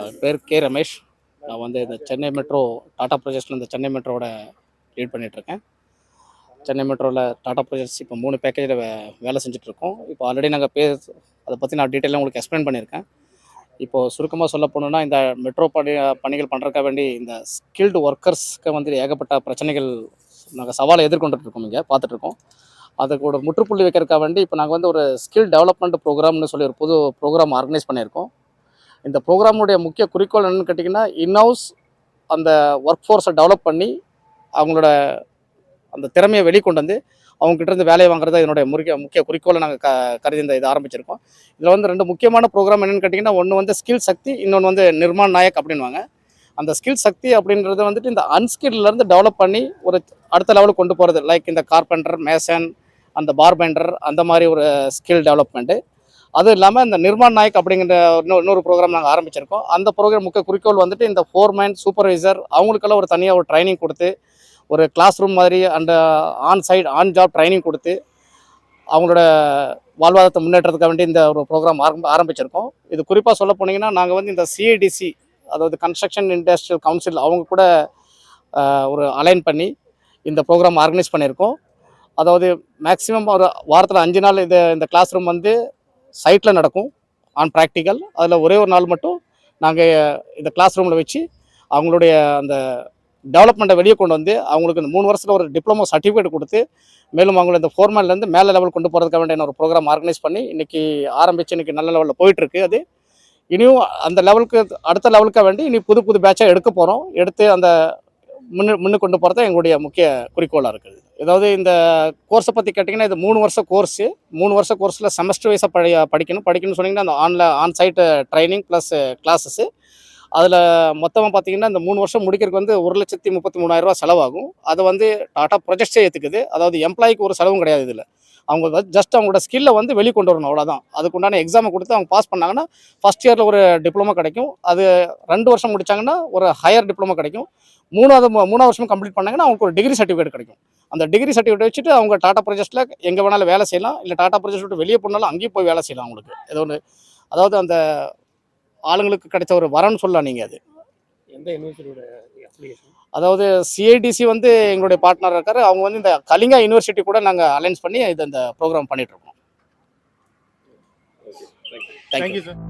என் பேர் கே ரமேஷ். நான் வந்து இந்த சென்னை மெட்ரோ டாடா ப்ரொஜெக்ட்ஸில் இந்த சென்னை மெட்ரோவோட லீட் பண்ணிகிட்ருக்கேன் சென்னை மெட்ரோவில் டாடா ப்ரொஜெக்ட்ஸ் இப்போ மூணு பேக்கேஜில் வே வேலை செஞ்சுட்ருக்கோம் இப்போ ஆல்ரெடி நாங்கள் பே அதை பற்றி நான் டீட்டெயிலாக உங்களுக்கு எக்ஸ்பிளைன் பண்ணியிருக்கேன். இப்போது சுருக்கமாக சொல்ல போனோன்னா இந்த மெட்ரோ பணி பணிகள் பண்ணுறதுக்காக வேண்டி இந்த ஸ்கில்டு ஒர்க்கர்ஸ்க்கு வந்து ஏகப்பட்ட பிரச்சனைகள் நாங்கள் சவாலை எதிர்கொண்டுட்ருக்கோம் இங்கே பார்த்துட்ருக்கோம் அதுக்கு ஒரு முற்றுப்புள்ளி வைக்கிறதுக்காக வேண்டி இப்போ நாங்கள் வந்து ஒரு ஸ்கில் டெவலப்மெண்ட் ப்ரோக்ராம்னு சொல்லி ஒரு புது ப்ரோக்ராம் ஆர்கனைஸ் பண்ணியிருக்கோம். இந்த ப்ரோக்ராமுடைய முக்கிய குறிக்கோள் என்னென்னு கேட்டிங்கன்னா இன்ஹவுஸ் அந்த ஒர்க் ஃபோர்ஸை டெவலப் பண்ணி அவங்களோட அந்த திறமையை வெளிக்கொண்டு வந்து அவங்ககிட்ட இருந்து வேலையை வாங்குறது இதனுடைய முக்கிய முக்கிய குறிக்கோளை நாங்கள் க கருதி இந்த இது ஆரம்பிச்சிருக்கோம். இதில் வந்து ரெண்டு முக்கியமான ப்ரோக்ராம் என்னென்னு கேட்டிங்கன்னா ஒன்று வந்து ஸ்கில் சக்தி இன்னொன்று வந்து நிர்மாண் நாயக் அப்படின்வாங்க அந்த ஸ்கில் சக்தி அப்படின்றது வந்துட்டு இந்த அன்ஸ்கில்லேருந்து டெவலப் பண்ணி ஒரு அடுத்த லெவலுக்கு கொண்டு போகிறது லைக் இந்த கார்பெண்டர் மேசன் அந்த பார்பெண்டர் அந்த மாதிரி ஒரு ஸ்கில் டெவலப்மெண்ட்டு அதுவும் இல்லாமல் இந்த நிர்மாண் நாயக் அப்படிங்கிற இன்னொரு இன்னொரு ப்ரோக்ராம் நாங்கள் ஆரம்பிச்சிருக்கோம். அந்த ப்ரோக்ராம் முக்கிய குறிக்கோள் வந்துட்டு இந்த ஃபோர்மேன் சூப்பர்வைசர் அவங்களுக்கெல்லாம் ஒரு தனியாக ஒரு ட்ரைனிங் கொடுத்து ஒரு கிளாஸ் ரூம் மாதிரி அந்த on site on job training கொடுத்து அவங்களோட வாழ்வாதாரத்தை முன்னேற்றத்துக்காக வேண்டி இந்த ஒரு ப்ரோக்ராம் ஆரம்ப ஆரம்பிச்சிருக்கோம். இது குறிப்பாக சொல்ல போனீங்கன்னா நாங்கள் வந்து இந்த சிஐடிசி அதாவது கன்ஸ்ட்ரக்ஷன் இண்டஸ்ட்ரியல் கவுன்சில் அவங்க கூட ஒரு அலைன் பண்ணி இந்த ப்ரோக்ராம் ஆர்கனைஸ் பண்ணியிருக்கோம் அதாவது மேக்ஸிமம் ஒரு வாரத்தில் அஞ்சு நாள் இது இந்த கிளாஸ் ரூம் வந்து சைட்டில் நடக்கும். ஆன் ப்ராக்டிக்கல் அதில் ஒரே ஒரு நாள் மட்டும் நாங்கள் இந்த கிளாஸ் ரூமில் வச்சு அவங்களுடைய அந்த டெவலப்மெண்ட்டை வெளியே கொண்டு வந்து அவங்களுக்கு இந்த மூணு வருஷத்தில் ஒரு டிப்ளமோ சர்டிஃபிகேட் கொடுத்து மேலும் அவங்களை இந்த ஃபோர்மேன்லேருந்து மேலே லெவல் கொண்டு போகிறதுக்காக வேண்டிய ஒரு ப்ரோக்ராம் ஆர்கனைஸ் பண்ணி இன்றைக்கி ஆரம்பித்து இன்றைக்கி நல்ல லெவலில் போயிட்டுருக்கு அது. இனியும் அந்த லெவலுக்கு அடுத்த லெவலுக்காக வேண்டி இனி புது புது பேட்சாக எடுக்க போகிறோம் எடுத்து அந்த முன்னு முன்னு கொண்டு போகிறது எங்களுடைய முக்கிய குறிக்கோளாக இருக்குது. ஏதாவது இந்த கோர்ஸை பற்றி கேட்டிங்கன்னா இது மூணு வருஷம் கோர்ஸு மூணு வருஷம் கோர்ஸில் செமஸ்டர் வைஸாக படி படிக்கணும். படிக்கணும்னு சொன்னிங்கன்னா அந்த ஆன்ல on site training plus classes அதில் மொத்தமாக பார்த்தீங்கன்னா இந்த மூணு வருஷம் முடிக்கிறதுக்கு வந்து ஒரு லட்சத்தி முப்பத்தி மூணாயிரரூவா செலவாகும். அது வந்து டாட்டா ப்ரொஜெக்ட்ஸே ஏற்றுக்குது அதாவது எம்ப்ளாய்க்கு ஒரு செலவும் கிடையாது இதில். அவங்க ஜஸ்ட் அவங்களோட ஸ்கில்லை வந்து வெளியே கொண்டு வரணும் அவ்வளோதான் அதுக்குண்டான எக்ஸாமை கொடுத்து அவங்க பாஸ் பண்ணாங்கன்னா ஃபஸ்ட் இயரில் ஒரு டிப்ளமோ கிடைக்கும். அது ரெண்டு வருஷம் முடிச்சாங்கன்னா ஒரு ஹையர் டிப்ளமோ கிடைக்கும். மூணாவது மூணாவது வருஷம் கம்ப்ளீட் பண்ணாங்கன்னா அவங்களுக்கு ஒரு டிகிரி சர்டிஃபிகேட் கிடைக்கும். அந்த டிகிரி சர்டிஃபிகேட் வச்சுட்டு அவங்க டாடா ப்ராஜெக்ட்டில் எங்கே வேணாலும் வேலை செய்யலாம். இல்லை டாடா ப்ராஜெக்ட் விட்டு வெளியே போனாலும் அங்கேயும் போய் வேலை செய்யலாம் அவங்களுக்கு. ஏதோ ஒன்று அதாவது அந்த ஆளுங்களுக்கு கிடைச்ச ஒரு வரன்னு சொல்லலாம் நீங்கள் அது. எந்த யூனிவர்சிட்டியோட அப்ளிகேஷன் அதாவது சிஐடிசி வந்து எங்களுடைய பார்ட்னர் இருக்காரு. அவங்க வந்து இந்த கலிங்கா யூனிவர்சிட்டி கூட நாங்கள் அலைன்ஸ் பண்ணி இது இந்த ப்ரோக்ராம் பண்ணிட்டு இருக்கோம். Thank you thank you sir